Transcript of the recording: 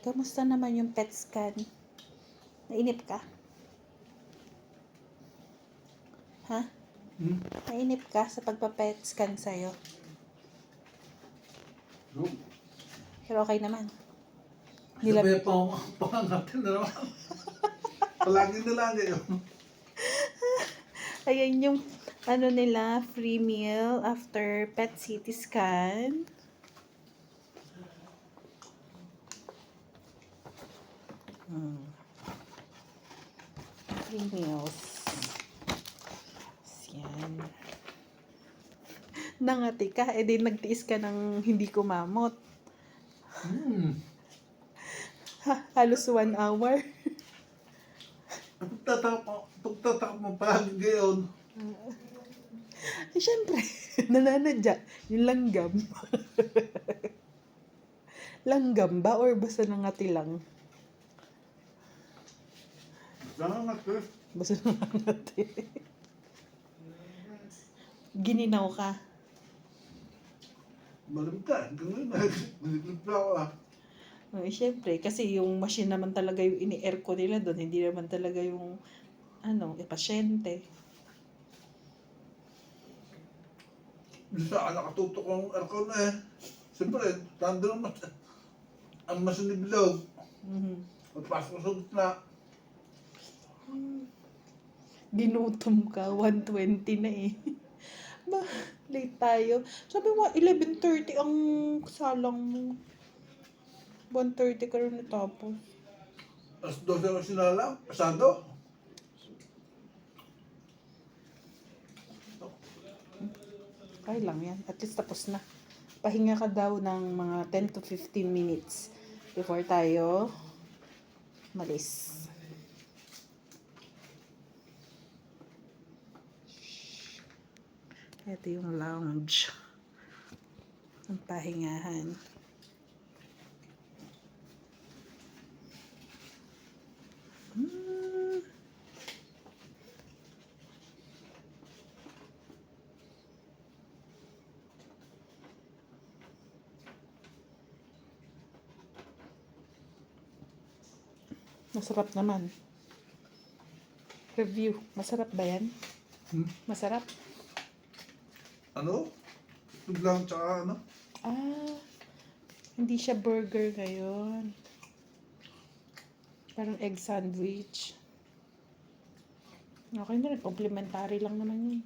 Kamusta naman yung pet scan? Nainip ka? Ha? Hmm? Nainip ka sa pagpa-pet scan sa'yo? Yung, Pero okay naman. Nilab- Nilab- Sabi pa ako pangatin na naman. Palagi na lagi yun. Ayan yung ano nila, free meal after pet CT scan. Hmm. Free meals. Yan. Nangati ka, eh di nagtiis ka ng hindi kumamot. Hmm. Ha, halos one hour. Pagtatak mo, pagtatak mo palagi gayon. Eh, syempre, nananadya. Yung langgam. langgam ba or basta nangati lang? Sangat eh. Basta nangati. Gininaw ka. Ngayon, nagliglig pa ako ah. Oh, eh, syempre, kasi yung machine naman talaga yung ini-air ko nila doon, hindi naman talaga yung ano, eh, pasyente. Ka nakatutok ang aircon na eh. Siyempre, nandun ang mas ang masiniblog. Mhm. Magpasok sa gitna. Ginutom ka, 120 na eh. ba, late tayo. Sabi mo, 11.30 ang salang mo. 1.30 ka rin natapos. As 12 ako sinala. Pasado. Okay lang yan. At least tapos na. Pahinga ka daw ng mga 10 to 15 minutes before tayo malis. Ito yung lounge. Ang pahingahan. Hmm. Masarap naman. Review. Masarap ba yan? Hmm? Masarap? Ano? Biglang tsaka ano? Ah, hindi siya burger ngayon. Parang egg sandwich. Okay na rin. Complimentary lang naman yun.